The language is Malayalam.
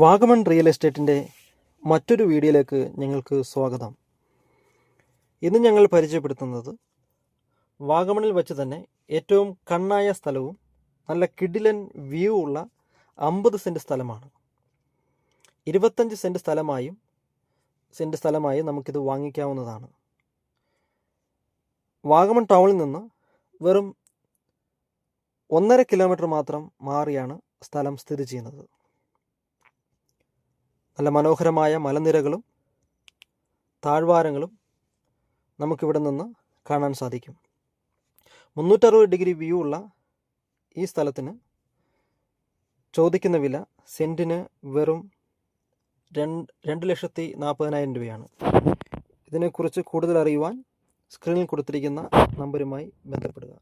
വാഗമൺ റിയൽ എസ്റ്റേറ്റിന്റെ മറ്റൊരു വീഡിയോയിലേക്ക് ഞങ്ങൾക്ക് സ്വാഗതം. ഇന്ന് ഞങ്ങൾ പരിചയപ്പെടുത്തുന്നത് വാഗമണിൽ വെച്ച് തന്നെ ഏറ്റവും കണ്ണായ സ്ഥലവും നല്ല കിഡിലൻ വ്യൂ ഉള്ള അമ്പത് സെന്റ് സ്ഥലമാണ്. ഇരുപത്തഞ്ച് സെന്റ് സ്ഥലമായും സെന്റ് സ്ഥലമായി നമുക്കിത് വാങ്ങിക്കാവുന്നതാണ്. വാഗമൺ ടൗണിൽ നിന്ന് വെറും ഒന്നര കിലോമീറ്റർ മാത്രം മാറിയാണ് സ്ഥലം സ്ഥിതി ചെയ്യുന്നത്. നല്ല മനോഹരമായ മലനിരകളും താഴ്വാരങ്ങളും നമുക്കിവിടെ നിന്ന് കാണാൻ സാധിക്കും. മുന്നൂറ്ററുപത് ഡിഗ്രി വ്യൂ ഉള്ള ഈ സ്ഥലത്തിന് ചോദിക്കുന്ന വില സെന്റിന് വെറും രണ്ട് രണ്ട് ലക്ഷത്തി നാൽപ്പതിനായിരം രൂപയാണ്. ഇതിനെക്കുറിച്ച് കൂടുതൽ അറിയുവാൻ സ്ക്രീനിൽ കൊടുത്തിരിക്കുന്ന നമ്പറുമായി ബന്ധപ്പെടുക.